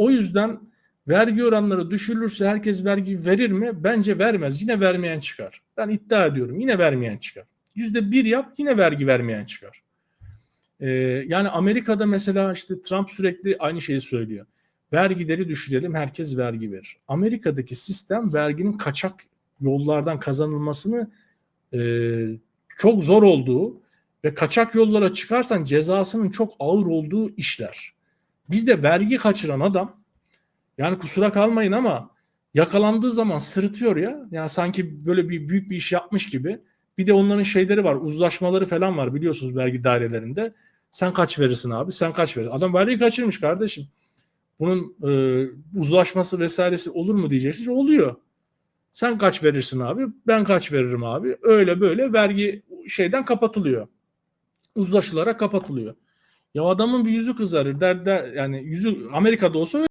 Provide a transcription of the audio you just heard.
O yüzden vergi oranları düşürülürse herkes vergi verir mi? Bence vermez. Yine vermeyen çıkar. Ben iddia ediyorum. Yine vermeyen çıkar. Yüzde bir yap yine vergi vermeyen çıkar. Ee, yani Amerika'da mesela işte Trump sürekli aynı şeyi söylüyor. Vergileri düşürelim herkes vergi verir. Amerika'daki sistem verginin kaçak yollardan kazanılmasını e, çok zor olduğu ve kaçak yollara çıkarsan cezasının çok ağır olduğu işler. Bizde vergi kaçıran adam yani kusura kalmayın ama yakalandığı zaman sırıtıyor ya. Yani sanki böyle bir büyük bir iş yapmış gibi. Bir de onların şeyleri var, uzlaşmaları falan var biliyorsunuz vergi dairelerinde. Sen kaç verirsin abi? Sen kaç verirsin? Adam vergi kaçırmış kardeşim. Bunun e, uzlaşması vesairesi olur mu diyeceksiniz. Oluyor. Sen kaç verirsin abi? Ben kaç veririm abi? Öyle böyle vergi şeyden kapatılıyor. Uzlaşılarak kapatılıyor. Ya adamın bir yüzü kızarır. Der, der yani yüzü Amerika'da olsa